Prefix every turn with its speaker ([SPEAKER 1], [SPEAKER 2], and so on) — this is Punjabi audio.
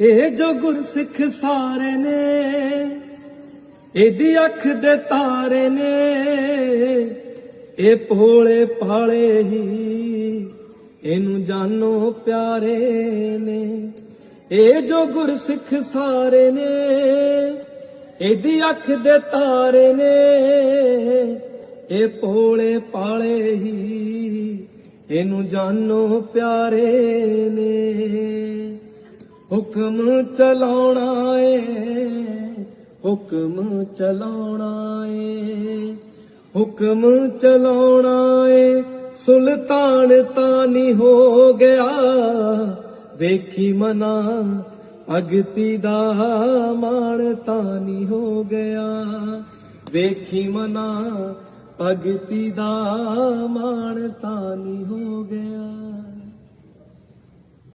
[SPEAKER 1] ਇਹ ਜੋ ਗੁਰਸਿੱਖ ਸਾਰੇ ਨੇ, ਇਹਦੀ ਅੱਖ ਦੇ ਤਾਰੇ ਨੇ, ਇਹ ਭੋਲੇ ਭਾਲੇ ਹੀ ਇਹਨੂੰ ਜਾਨੋ ਪਿਆਰੇ ਨੇ। ਇਹ ਜੋ ਗੁਰਸਿੱਖ ਸਾਰੇ ਨੇ, ਇਹਦੀ ਅੱਖ ਦੇ ਤਾਰੇ ਨੇ, ਇਹ ਭੋਲੇ ਭਾਲੇ ਹੀ ਇਹਨੂੰ ਜਾਨੋ ਪਿਆਰੇ ਨੇ। ਹੁਕਮ ਚਲਾਉਣਾ ਏ, ਹੁਕਮ ਚਲਾਉਣਾ ਏ, ਹੁਕਮ ਚਲਾਉਣਾ ਏ। ਸੁਲਤਾਨ ਤਾਂ ਨਹੀਂ ਹੋ ਗਿਆ, ਵੇਖੀ ਮਨਾ ਭਗਤੀ ਦਾ ਮਾਣ ਤਾਂ ਨਹੀਂ ਹੋ ਗਿਆ। ਵੇਖੀ ਮਨਾ ਭਗਤੀ ਦਾ ਮਾਣ ਤਾਂ ਨਹੀਂ ਹੋ ਗਿਆ।